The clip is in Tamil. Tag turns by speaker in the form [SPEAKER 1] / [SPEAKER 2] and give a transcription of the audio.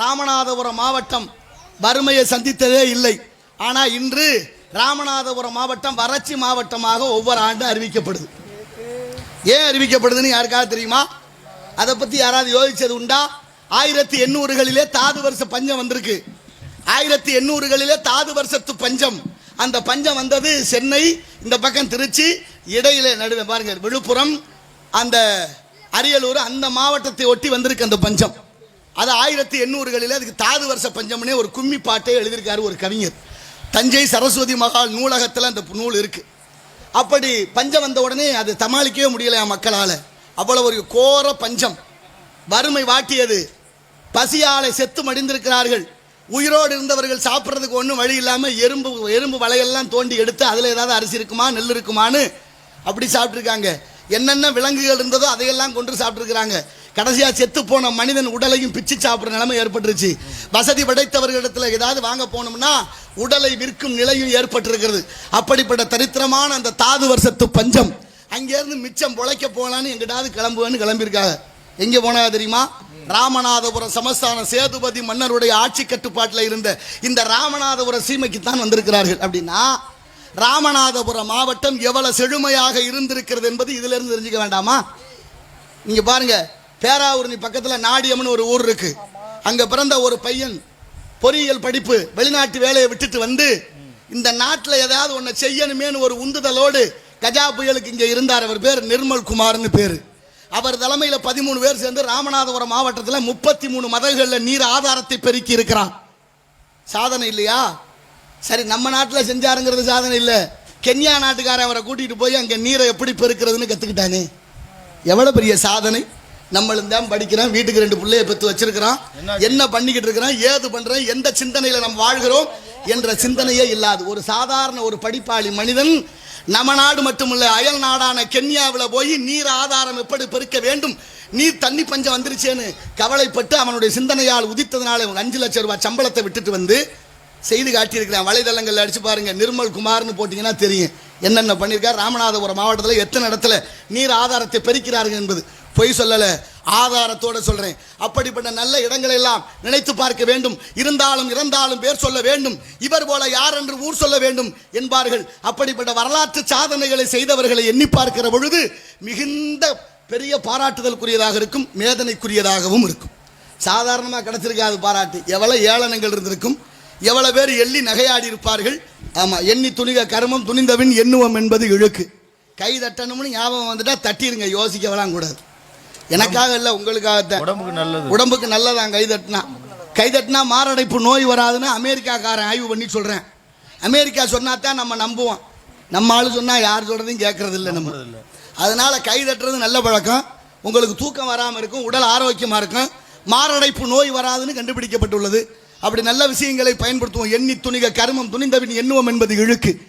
[SPEAKER 1] ராமநாதபுரம் மாவட்டம் வறுமையை சந்தித்ததே இல்லை. ஆனால் இன்று ராமநாதபுரம் மாவட்டம் வறட்சி மாவட்டமாக ஒவ்வொரு ஆண்டும் அறிவிக்கப்படுது. ஏன் அறிவிக்கப்படுதுன்னு யாருக்காவது தெரியுமா? அதை பற்றி யாராவது யோசிச்சது உண்டா? ஆயிரத்தி எண்ணூறுகளிலே தாது வருஷ பஞ்சம் வந்திருக்கு. ஆயிரத்தி எண்ணூறுகளிலே தாது வருஷத்து பஞ்சம். அந்த பஞ்சம் வந்தது சென்னை இந்த பக்கம் திருச்சி இடையில நடுவே பாருங்கள் விழுப்புரம் அந்த அரியலூர் அந்த மாவட்டத்தை ஒட்டி வந்திருக்கு அந்த பஞ்சம். அது ஆயிரத்தி எண்ணூறுகளில் அதுக்கு தாது வருஷ பஞ்சம்னே ஒரு கும்மி பாட்டை எழுதியிருக்காரு ஒரு கவிஞர். தஞ்சை சரஸ்வதி மகால் நூலகத்தில் அந்த நூல் இருக்குது அப்படி பஞ்சம் வந்த உடனே அது சமாளிக்கவே முடியல மக்களால்? அவ்வளோ ஒரு கோர பஞ்சம். வறுமை வாட்டியது. பசியாலை செத்து மடிந்திருக்கிறார்கள். உயிரோடு இருந்தவர்கள் சாப்பிட்றதுக்கு ஒன்றும் வழி இல்லாமல் எறும்பு எறும்பு வலையெல்லாம் தோண்டி எடுத்து அதில் ஏதாவது அரிசி இருக்குமா நெல் இருக்குமான்னு அப்படி சாப்பிட்ருக்காங்க என்னென்ன விலங்குகள் இருந்ததோ அதையெல்லாம் கொண்டு சாப்பிட்ருக்குறாங்க கடைசியாக செத்து போன மனிதன் உடலையும் பிச்சு சாப்பிட்ற நிலைமை ஏற்பட்டுருச்சு. வசதி படைத்தவர்களிடத்தில் ஏதாவது வாங்க போனோம்னா உடலை விற்கும் நிலையும் ஏற்பட்டிருக்கிறது. அப்படிப்பட்ட தரித்திரமான அந்த தாது வருஷத்து பஞ்சம். அங்கேருந்து மிச்சம் பொழைக்க போகலான்னு எங்கிட்டாவது கிளம்புவேன்னு கிளம்பியிருக்காங்க. எங்கே போனா தெரியுமா? ராமநாதபுரம் சமஸ்தான சேதுபதி மன்னருடைய ஆட்சி கட்டுப்பாட்டில் இருந்த இந்த ராமநாதபுரம் சீமைக்கு தான் வந்திருக்கிறார்கள். அப்படின்னா ராமநாதபுரம் மாவட்டம் எவ்வளவு செழுமையாக இருந்திருக்கிறது என்பது இதிலிருந்து தெரிஞ்சுக்க வேண்டாமா? நீங்க பாருங்க பேராவூரணி பக்கத்தில் நாடியம்னு ஒரு ஊர் இருக்கு. அங்க பிறந்த ஒரு பையன் பொறியியல் படிப்பு வெளிநாட்டு வேலையை விட்டுட்டு வந்து இந்த நாட்டில் ஏதாவது ஒன்று செய்யணுமேனு ஒரு உந்துதலோடு கஜா புயலுக்கு இங்கே இருந்தார். அவர் பேர் நிர்மல் குமார்னு பேர். அவர் தலைமையில் பதிமூணு பேர் சேர்ந்து ராமநாதபுரம் மாவட்டத்தில் முப்பத்தி மூணு மதகுகளில் நீர் ஆதாரத்தை பெருக்கி இருக்கிறான் சாதனை இல்லையா? சரி நம்ம நாட்டில் செஞ்சாருங்கிறது சாதனை இல்லை. கென்யா நாட்டுக்காரன் அவரை கூட்டிகிட்டு போய் அங்கே நீரை எப்படி பெருக்கிறதுன்னு கற்றுக்கிட்டானே எவ்வளோ பெரிய சாதனை? நம்மளும் தான் படிக்கிறோம் வீட்டுக்கு ரெண்டு பிள்ளைய பெற்று வச்சிருக்கிறோம். என்ன பண்ணிக்கிட்டு இருக்கிறோம்? ஏது பண்ணுறோம் எந்த சிந்தனையில் நம்ம வாழ்கிறோம்? என்ற சிந்தனையே இல்லாது. ஒரு சாதாரண ஒரு படிப்பாளி மனிதன் நம்ம நாடு மட்டுமல்ல அயல் நாடான கென்யாவில் போய் நீர் ஆதாரம் எப்படி பெருக்க வேண்டும்? நீர் தண்ணி பஞ்சம் வந்துருச்சேன்னு கவலைப்பட்டு அவனுடைய சிந்தனையால் உதித்ததுனால அஞ்சு லட்சம் ரூபாய் சம்பளத்தை விட்டுட்டு வந்து செய்து காட்டியிருக்கிறேன். வலைதளங்களில் அடிச்சு பாருங்கள் நிர்மல் குமார்னு போட்டிங்கன்னா தெரியும். என்னென்ன பண்ணியிருக்கார்? ராமநாதபுரம் மாவட்டத்தில் எத்தனை இடத்துல நீர் ஆதாரத்தை பெருக்கிறார்கள் என்பது. பொய் சொல்லலை. ஆதாரத்தோடு சொல்கிறேன் அப்படிப்பட்ட நல்ல இடங்களை எல்லாம் நினைத்து பார்க்க வேண்டும். இருந்தாலும் இறந்தாலும் பேர் சொல்ல வேண்டும். இவர் போல யார் என்று ஊர் சொல்ல வேண்டும் என்பார்கள். அப்படிப்பட்ட வரலாற்று சாதனைகளை செய்தவர்களை எண்ணி பார்க்கிற பொழுது மிகுந்த பெரிய பாராட்டுதலுக்குரியதாக இருக்கும். மேதனைக்குரியதாகவும் இருக்கும். சாதாரணமாக கிடச்சிருக்காது பாராட்டு. எவ்வளோ ஏளனங்கள் இருந்திருக்கும். எவ்வளவு பேர் எள்ளி நகையாடி இருப்பார்கள்? ஆமா எண்ணி துணிக கருமம் துணிந்தவின் எண்ணுவம் என்பது இழுக்கு. கை தட்டணும்னு ஞாபகம் வந்துட்டா தட்டிருங்க யோசிக்கவெல்லாம் கூடாது. எனக்காக இல்லை உங்களுக்காகத்தான்
[SPEAKER 2] உடம்புக்கு நல்லது.
[SPEAKER 1] உடம்புக்கு நல்லதான் கை தட்டினா? கை தட்டினா மாரடைப்பு நோய் வராதுன்னு அமெரிக்காக்காரன் ஆய்வு பண்ணி சொல்கிறேன் அமெரிக்கா சொன்னா தான் நம்ம நம்புவோம். நம்ம ஆளு சொன்னால் யார் சொல்கிறதையும் கேட்கறது இல்லை நம்ம அதனால கை தட்டுறது நல்ல பழக்கம். உங்களுக்கு தூக்கம் வராமல் இருக்கும் உடல் ஆரோக்கியமாக இருக்கும். மாரடைப்பு நோய் வராதுன்னு கண்டுபிடிக்கப்பட்டுள்ளது. அப்படி நல்ல விஷயங்களை பயன்படுத்துவோம். எண்ணி துணிக கருமம் துணிந்தவின் எண்ணுவோம் என்பது இழுக்கு.